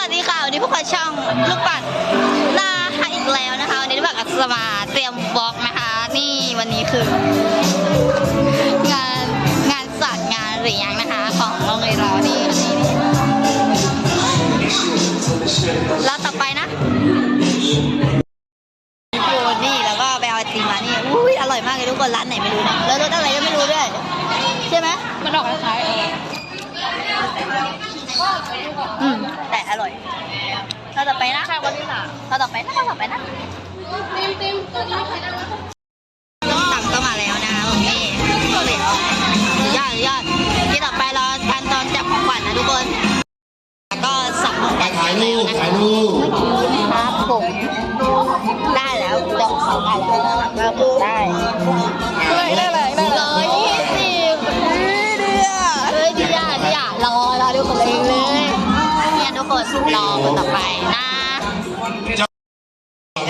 วัสดีค่ะ วันนี้พวกเราช่องลูกปัดหน้าให้อีกแล้วนะคะ วันนี้ลูกปัดอัศมาเตรียมบล็อกนะคะ นี่วันนี้คือ งานงานสัตว์งานเลี้ยงนะคะ ของโรงเรียนเรานี่นี่แล้วต่อไปนะโยนนี่แล้วก็ไปเอาไอติมมานี่อุ้ยอร่อยมากเลยทุกคนร้านไหนไม่รู้นะแล้วรสอะไรก็ไม่รู้ด้วยใช่ไหมมันออกคล้ายๆเอออืมแต่ อร่อย เราต่อไปนะใช่วันที่สามเราต่อไปนะเราต่อไปนะเต็มเต็มตัวนี้ใครได้ต้มตำก็มาแล้วนะคะผมนี่เหลียวสุดยอดสุดยอดที่ต่อไปเราการตอนจับของขวัญนะทุกคน ก็สับของขวัญถ่ายรูปแล้วนะถ่ายรูปครับผมได้แล้วเดี๋ยวเขาได้แล้วครับผมได้ได้ได้เลยได้เลยยี่สิบเดือเฮ้ยดีอะดีอะรอรอดูของเองเลย คนรอคนต่อไปนะ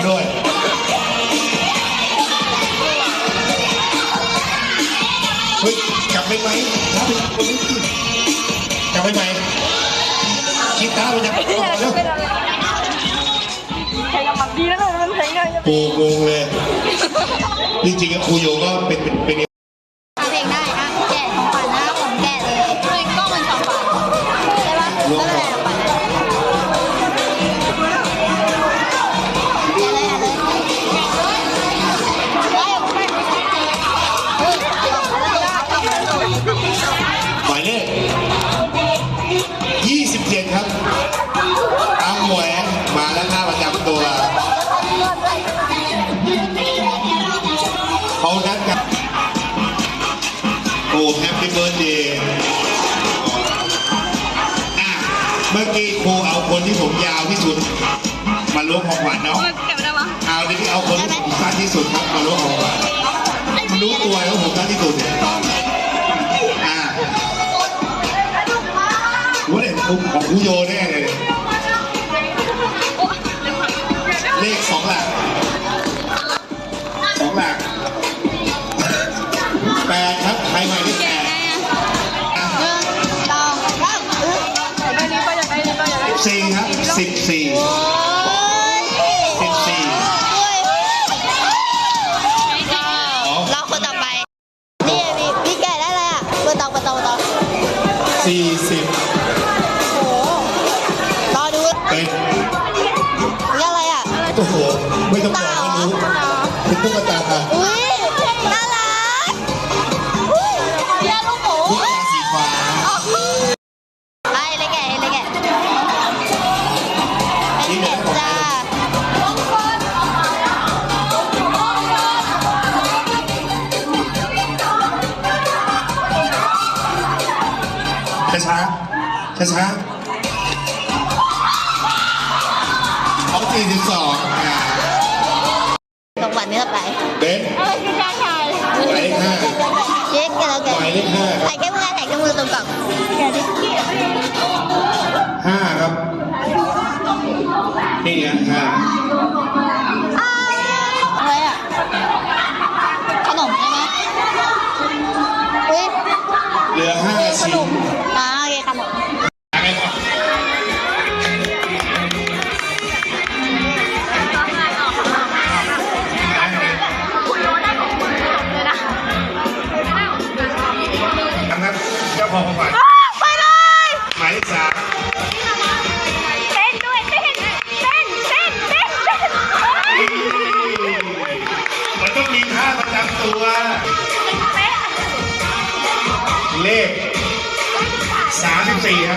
ด้วยเฮ้ยกลับไปไหมถ้าเป็นคนนี้กลับไปไหมคิดตาไปยังก่อนแล้วใครกำลังดีแล้วเลยมันใช้เงินปูงงเลยจริงๆครูโยก็เป็นเป็นเป็นทำเองได้อะแกะของขวัญนะผมแกะเลยเฮ้ยกล้องมันสองบาทใช่ปะไม่เป็นไรหรอกขวัญนะ เบิร์ดเดย์อะเมื่อกี้ครูเอาคนที่ผมยาวที่สุด มาล้วงของขวัญเนาะเก็บได้ปะเอาดิเอาคนที่ผมสั้นที่สุดครับมาล้วงของขวัญมันรู้ตัวแล้วผมสั้นที่สุดเนี่ยอะว่าเนี่ยของของครูโยแน่เลยเลขสองหลักสองหลักแปดครับใครหมาย สี่ครับสิบสี่โอ้ยสิบสี่เราคนต่อไปนี่พี่พี่แกะได้เลยอะเบอร์ตองเบอร์ตองเบอร์ตองสี่สิบโอ้โหรอดูเป็นนี่อะไรอะโอ้โหไม่ต้องบอกก็รู้เป็นตุ๊กตาค่ะอุ้ยน่ารัก ช้าช้าช้าช้าเอาสี่สิบสองอะสองวันนี้ต่อไป พองของขวัญไปเลยหมายเลขสามเต้นด้วยเต้นเต้นเต้นเต้นเต้นมันต้องมีท่าประจำตัว เลขสามสิบสี่ครับ